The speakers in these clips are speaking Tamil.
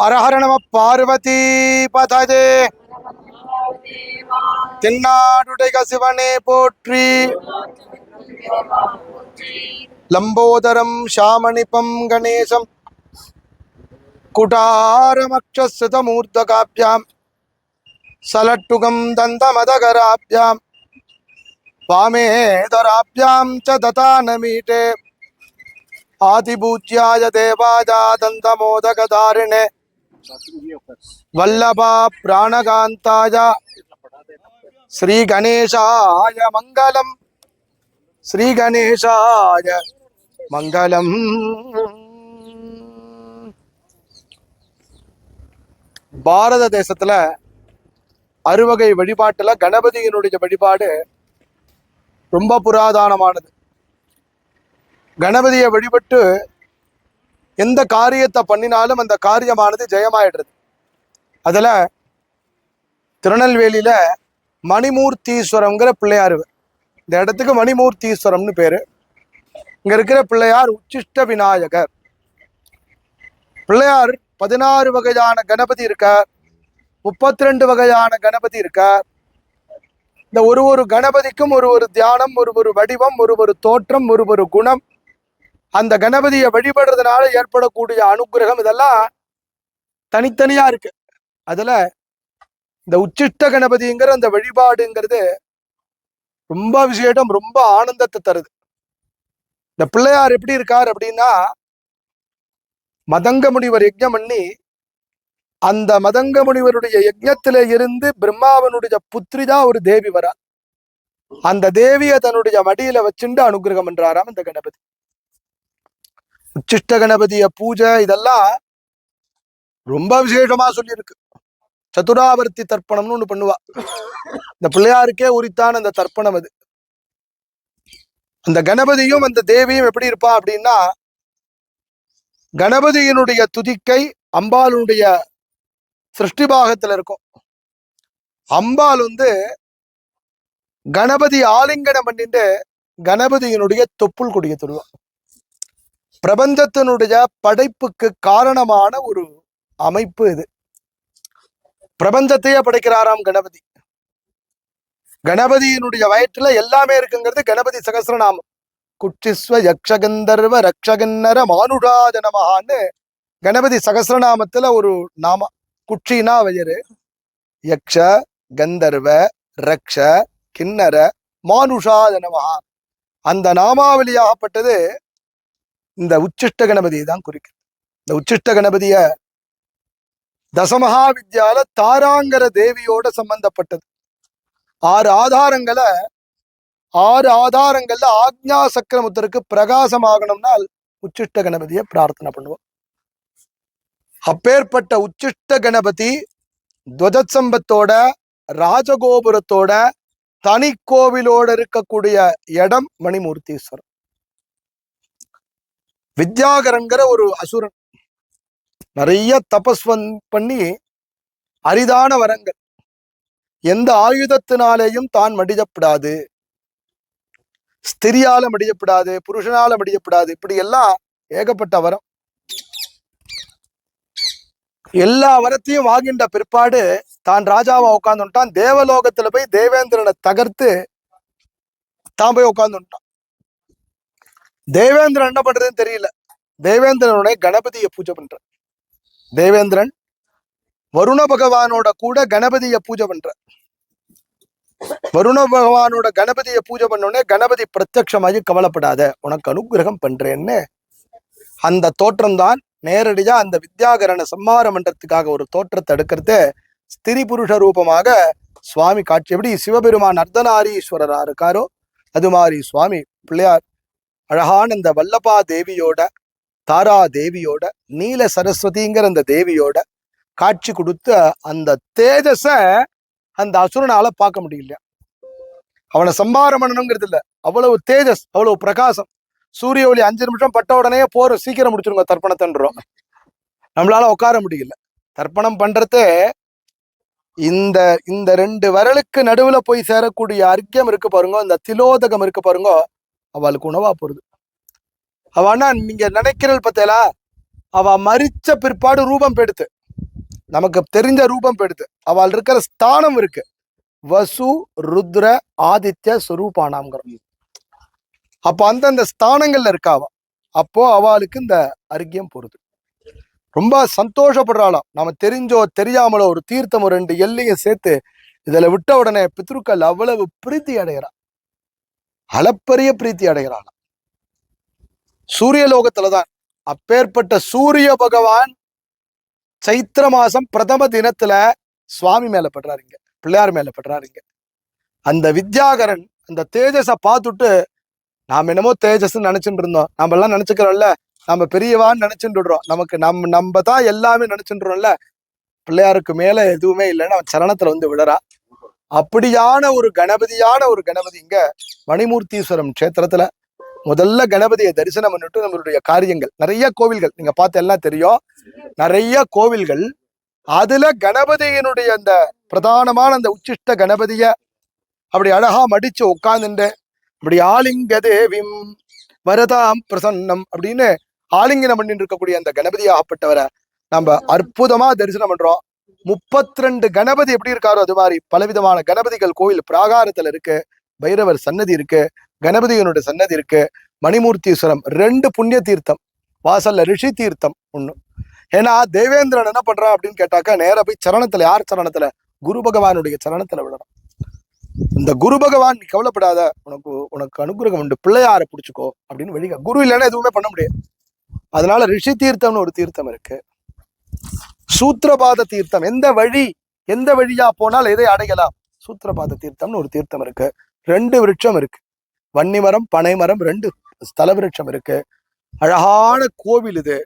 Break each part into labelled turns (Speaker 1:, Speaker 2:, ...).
Speaker 1: अरहरण पार्वती पदे तिना शिवे लंबोदर श्यामणिपम गणेश। कुटारमक्षतमूर्धकाभ्या सलट्टुगम दंतमदगराभ्याभ्याताीटे आदिभूत्याय देवाजा दंतमोदकधारिणे வல்லபா பிராணகாந்தாய ஸ்ரீ கணேசாய மங்களம் ஸ்ரீ கணேசாய மங்களம் பாரத தேசத்துல அறுவகை வழிபாட்டுல கணபதியினுடைய வழிபாடு ரொம்ப புராதானமானது. கணபதியை வழிபட்டு எந்த காரியத்தை பண்ணினாலும் அந்த காரியமானது ஜெயமாயிடுறது. அதில் திருநெல்வேலியில் மணிமூர்த்தீஸ்வரங்கிற பிள்ளையார் இந்த இடத்துக்கு மணிமூர்த்தீஸ்வரம்னு பேர். இங்கே இருக்கிற பிள்ளையார் உச்சிஷ்ட விநாயகர். பிள்ளையார் பதினாறு வகையான கணபதி இருக்கார். முப்பத்தி ரெண்டு வகையான கணபதி இருக்கார். இந்த ஒரு ஒரு கணபதிக்கும் ஒரு ஒரு தியானம் ஒரு ஒரு வடிவம் ஒரு ஒரு தோற்றம் ஒரு ஒரு குணம். அந்த கணபதியை வழிபடுறதுனால ஏற்படக்கூடிய அனுக்கிரகம் இதெல்லாம் தனித்தனியா இருக்கு. அதுல இந்த உச்சிஷ்ட கணபதிங்கிற அந்த வழிபாடுங்கிறது ரொம்ப விசேடம் ரொம்ப ஆனந்தத்தை தருது. இந்த பிள்ளையார் எப்படி இருக்கார் அப்படின்னா மதங்க முனிவர் யஜ்ஞம் பண்ணி அந்த மதங்க முனிவருடைய யஜ்ஞத்தில இருந்து பிரம்மாவனுடைய புத்திரி தான் ஒரு தேவி வரா அந்த தேவியை தன்னுடைய மடியில வச்சுட்டு அனுகிரகம் பண்றாராம் இந்த கணபதி. உச்சிஷ்ட கணபதிய பூஜை இதெல்லாம் ரொம்ப விசேஷமா சொல்லியிருக்கு. சதுராவர்த்தி தர்ப்பணம்னு ஒண்ணு பண்ணுவா. இந்த பிள்ளையாருக்கே உரித்தான அந்த தர்ப்பணம் அது. அந்த கணபதியும் அந்த தேவியும் எப்படி இருப்பா அப்படின்னா கணபதியினுடைய துதிக்கை அம்பாளுடைய சிருஷ்டி பாகத்துல இருக்கும். அம்பாள் வந்து கணபதி ஆலிங்கனம் பண்ணிட்டு கணபதியினுடைய தொப்புள் கொடிய தொடுவான் பிரபஞ்சத்தினுடைய படைப்புக்கு காரணமான ஒரு அமைப்பு இது. பிரபஞ்சத்தையே படைக்கிறாராம் கணபதி. கணபதியினுடைய வயிற்றுல எல்லாமே இருக்குங்கிறது கணபதி சகசிரநாமம். குச்சிஸ்வ யக்ஷகந்தர்வ ரக்ஷகன்னர மானுடாஜ நமகான்னு கணபதி சகசிரநாமத்துல ஒரு நாம. குச்சினா வயரு யக்ஷ கந்தர்வ ரக்ஷ கிண்ணர மானுஷா நமகா அந்த நாமாவளியாகப்பட்டது இந்த உச்சிஷ்ட கணபதியை தான் குறிக்குது இந்த உச்சிஷ்ட கணபதிய தசமகா வித்யால தாராங்கர தேவியோட சம்பந்தப்பட்டது. ஆறு ஆதாரங்களை ஆறு ஆதாரங்கள்ல ஆக்ஞா சக்கரமுத்தருக்கு பிரகாசமாகணும்னால் உச்சிஷ்ட கணபதியை பிரார்த்தனை பண்ணுவோம். அப்பேற்பட்ட உச்சிஷ்ட கணபதி துவஜசம்பத்தோட ராஜகோபுரத்தோட தனி கோவிலோட இருக்கக்கூடிய இடம் மணிமூர்த்தீஸ்வரர் வித்யாகரங்கிற ஒரு அசுரன். நிறைய தபஸ் பண்ணி அரிதான வரங்கள். எந்த ஆயுதத்தினாலேயும் தான் மடியப்படாது ஸ்திரியால மடியப்படாது புருஷனால மடியப்படாது இப்படி எல்லாம் ஏகப்பட்ட வரம். எல்லா வரத்தையும் வாங்கின்ற பிற்பாடு தான் ராஜாவா உட்கார்ந்துட்டான். தேவலோகத்துல போய் தேவேந்திரனை தகர்த்து தான் போய் உட்கார்ந்துட்டான். தேவேந்திரன் என்ன பண்றதுன்னு தெரியல. தேவேந்திரனுடைய கணபதியை பூஜை பண்ற தேவேந்திரன் வருண பகவானோட கூட கணபதியை பூஜை பண்ற வருண பகவானோட கணபதியை பூஜை பண்ண உடனே கணபதி பிரத்யமாகி கவலைப்படாத உனக்கு அனுகிரகம் பண்றேன்னு. அந்த தோற்றம் தான் நேரடியா அந்த வித்யாகரண சம்மார மன்றத்துக்காக ஒரு தோற்றத்தை எடுக்கிறது ஸ்திரி புருஷ ரூபமாக சுவாமி காட்சி எப்படி சிவபெருமான் அர்த்தநாரீஸ்வரரா இருக்காரோ அது மாதிரி சுவாமி பிள்ளையார் அழகான இந்த வல்லபா தேவியோட தாரா தேவியோட நீல சரஸ்வதிங்கிற அந்த தேவியோட காட்சி கொடுத்த அந்த தேஜஸ அந்த அசுரனால பார்க்க முடியல. அவனை சம்பாரம் பண்ணணுங்கிறது இல்ல. அவ்வளவு தேஜஸ் அவ்வளவு பிரகாசம். சூரிய ஒளி அஞ்சு நிமிஷம் பட்ட உடனே போற சீக்கிரம் முடிச்சிருங்க தர்ப்பணத்தன்றோம். நம்மளால உட்கார முடியல. தர்ப்பணம் பண்றதே இந்த இந்த ரெண்டு விரலுக்கு நடுவுல போய் சேரக்கூடிய அர்க்கியம் இருக்கு பாருங்க இந்த திலோதகம் இருக்கு பாருங்க அவளுக்கு உணவா போறது. அவனா நீங்க நினைக்கிறல் பத்தேலா அவ மரிச்ச பிற்பாடு ரூபம் பெடுத்து நமக்கு தெரிஞ்ச ரூபம் பெடுத்து அவள் இருக்கிற ஸ்தானம் இருக்கு. வசு ருத்ர ஆதித்ய சுரூபானாம்ங்கிறோம். அப்போ அந்தந்த ஸ்தானங்கள்ல இருக்காவ அப்போ அவளுக்கு இந்த அர்க்கியம் போறது. ரொம்ப சந்தோஷப்படுறாளாம் நம்ம தெரிஞ்சோ தெரியாமலோ ஒரு தீர்த்தம் ஒரு ரெண்டு எல்லையும் சேர்த்து இதுல விட்ட உடனே பித்ருக்கள் அவ்வளவு பிரீத்தி அடைகிறா அளப்பரிய பிரீத்தி அடைகிறான். சூரிய லோகத்துலதான் அப்பேற்பட்ட சூரிய பகவான் சைத்திர மாசம் பிரதம தினத்துல சுவாமி மேல படுறாருங்க பிள்ளையார் மேல படுறாருங்க அந்த வித்யாகரன் அந்த தேஜஸ பார்த்துட்டு நாம் என்னமோ தேஜஸ்ன்னு நினைச்சுட்டு இருந்தோம். நம்ம எல்லாம் நினைச்சுக்கிறோம்ல. நம்ம பெரியவான்னு நினைச்சுட்டுறோம் விடுறோம் நமக்கு நம்ம நம்ம தான் எல்லாமே நினைச்சுட்டுறோம்ல பிள்ளையாருக்கு மேல எதுவுமே இல்லைன்னு அவன் சரணத்துல வந்து விழறா. அப்படியான ஒரு கணபதியான ஒரு கணபதி இங்க மணிமூர்த்தீஸ்வரம் க்ஷேத்திரத்துல முதல்ல கணபதியை தரிசனம் பண்ணிட்டு நம்மளுடைய காரியங்கள். நிறைய கோவில்கள். நீங்க பார்த்து எல்லாம் தெரியும். நிறைய கோவில்கள். அதுல கணபதியினுடைய அந்த பிரதானமான அந்த உச்சிஷ்ட கணபதிய அப்படி அழகா மடிச்சு உட்கார்ந்துட்டு அப்படி ஆலிங்க தேவிம் வரதாம் பிரசன்னம் அப்படின்னு ஆலிங்கனம் பண்ணிட்டு இருக்கக்கூடிய அந்த கணபதி ஆகப்பட்டவரை நம்ம அற்புதமா தரிசனம் பண்றோம். முப்பத்தி ரெண்டு கணபதி எப்படி இருக்காரோ அது மாதிரி பலவிதமான கணபதிகள் கோயில் பிராகாரத்துல இருக்கு பைரவர் சன்னதி இருக்கு கணபதியனுடைய சன்னதி இருக்கு மணிமூர்த்தீஸ்வரம் ரெண்டு புண்ணிய தீர்த்தம் வாசல்ல ரிஷி தீர்த்தம் ஒண்ணு. ஏன்னா தேவேந்திரன் என்ன பண்றான் அப்படின்னு கேட்டாக்கா நேர போய் சரணத்துல யார் சரணத்துல? குரு பகவானுடைய சரணத்துல விடணும் இந்த குரு பகவான் நீ கவலைப்படாத உனக்கு உனக்கு அனுகிரகம் உண்டு. பிள்ளையார புடிச்சுக்கோ அப்படின்னு வெளிய குரு இல்லைன்னா எதுவுமே பண்ண முடியாது. அதனால ரிஷி தீர்த்தம்னு ஒரு தீர்த்தம் இருக்கு. சூத்திரபாத தீர்த்தம். எந்த வழி எந்த வழியா போனால் எதை அடையலாம்? சூத்திரபாத தீர்த்தம்னு ஒரு தீர்த்தம் இருக்கு. ரெண்டு விருட்சம் இருக்கு. வன்னி மரம் பனை மரம் ரெண்டு ஸ்தல விருட்சம் இருக்கு. அழகான கோவில் இது.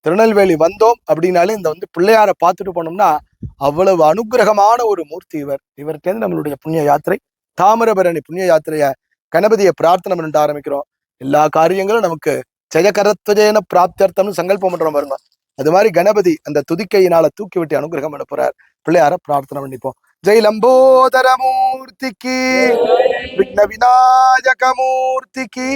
Speaker 1: திருநெல்வேலி வந்தோம் அப்படின்னாலே இந்த வந்து பிள்ளையார பார்த்துட்டு போனோம்னா அவ்வளவு அனுகிரகமான ஒரு மூர்த்தி இவர். இவர்கிட்ட நம்மளுடைய புண்ணிய யாத்திரை தாமிரபரணி புண்ணிய யாத்திரைய கணபதியை பிரார்த்தனை பண்ணிட்டு ஆரம்பிக்கிறோம். எல்லா காரியங்களும் நமக்கு ஜெயகரத்வஜேன பிராப்தியர்த்தம்னு சங்கல்பம் பண்றோம் பாருங்க. அது மாதிரி கணபதி அந்த துதிக்கையினால தூக்கி விட்டு அனுகிரகம் பண்ண போறார். பிள்ளையார பிரார்த்தனை பண்ணிப்போம். ஜெய் லம்போதர மூர்த்திக்கு விக்ன விநாயக மூர்த்திக்கு